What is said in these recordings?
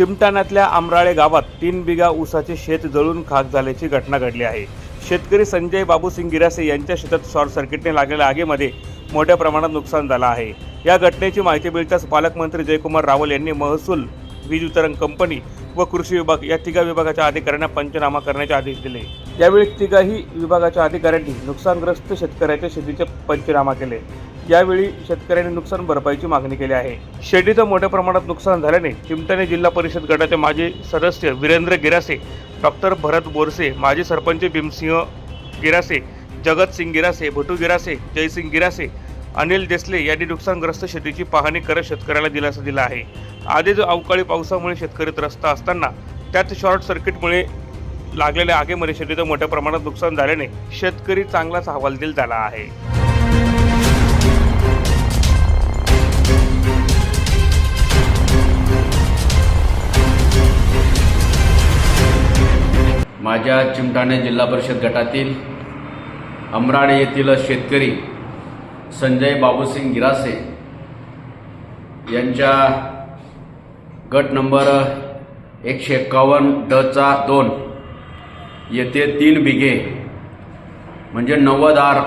चिमटाण्यातल्या आमराळे गावात तीन बिघा ऊसाचे शेत जळून खाक झाल्याची घटना घडली आहे. शेतकरी संजय बाबूसिंग गिरासे यांच्या शेतात शॉर्ट सर्किटने लागलेल्या आगीमध्ये मोठ्या प्रमाणात नुकसान झालं आहे. या घटनेची माहिती मिळताच पालकमंत्री जयकुमार रावल यांनी महसूल वीज वितरण कंपनी व कृषी विभाग या तिघा विभागाच्या अधिकाऱ्यांना पंचनामा करण्याचे आदेश दिले. यावेळी तिघाही विभागाच्या अधिकाऱ्यांनी नुकसानग्रस्त शेतकऱ्याच्या शेतीचे पंचनामा केले. यावेळी शेतकऱ्यांनी नुकसान भरपाईची मागणी केली आहे. शेतीचं मोठ्या प्रमाणात नुकसान झाल्याने चिमटाणे जिल्हा परिषद गटाचे माजी सदस्य वीरेंद्र गिरासे डॉक्टर भरत बोरसे माजी सरपंच भीमसिंह गिरासे जगतसिंग गिरासे भटू गिरासे जयसिंग गिरासे अनिल देसले यांनी नुकसानग्रस्त शेतीची पाहणी करत शेतकऱ्याला दिलासा दिला आहे. आधीच अवकाळी पावसामुळे शेतकरी त्रस्त असताना त्यात शॉर्ट सर्किटमुळे लागलेल्या आगीमध्ये शेतीचं मोठ्या प्रमाणात नुकसान झाल्याने शेतकरी चांगलाच हवालदिल झाला आहे. माझ्या चिमटाणे जिल्हा परिषद गटातील अमराड येथील शेतकरी संजय बाबूसिंग गिरासे यांच्या गट नंबर एकशे एक्कावन्न डचा दोन येथे तीन बिघे म्हणजे नव्वद आर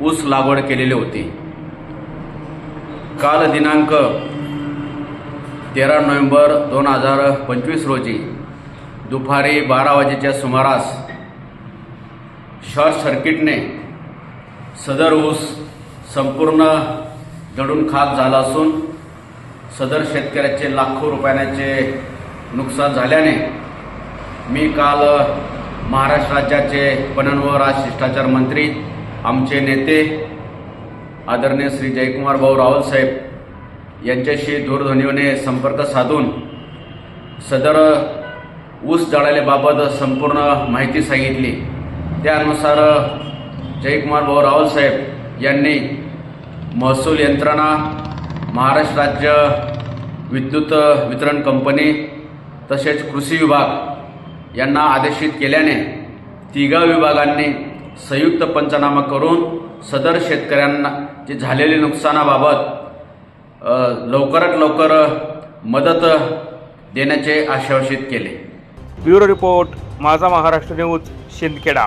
ऊस लागवड केलेली होती. काल दिनांक तेरा नोव्हेंबर दोन हजार पंचवीस रोजी दुपारी बारा वाजेच्या सुमारास शॉर्ट सर्किटने सदर ऊस संपूर्ण जडून खाक झाला असून सदर शेतकऱ्याचे लाखो रुपयाचे नुकसान झाल्याने मी काल महाराष्ट्र राज्याचे पणन व राज शिष्टाचार मंत्री आमचे नेते आदरणीय श्री जयकुमार भाऊ रावलसाहेब यांच्याशी दूरध्वनीने संपर्क साधून सदर ऊस जळाल्याबाबत संपूर्ण माहिती सांगितली. त्यानुसार जयकुमार भाऊ रावलसाहेब यांनी महसूल यंत्रणा महाराष्ट्र राज्य विद्युत वितरण कंपनी तसेच कृषी विभाग यांना आदेशित केल्याने तिघा विभागांनी संयुक्त पंचनामा करून सदर शेतकऱ्यांना जे झालेले नुकसानाबाबत लवकरात लवकर मदत देण्याचे आश्वासित केले. ब्युरो रिपोर्ट माझा महाराष्ट्र न्यूज शिंदखेडा.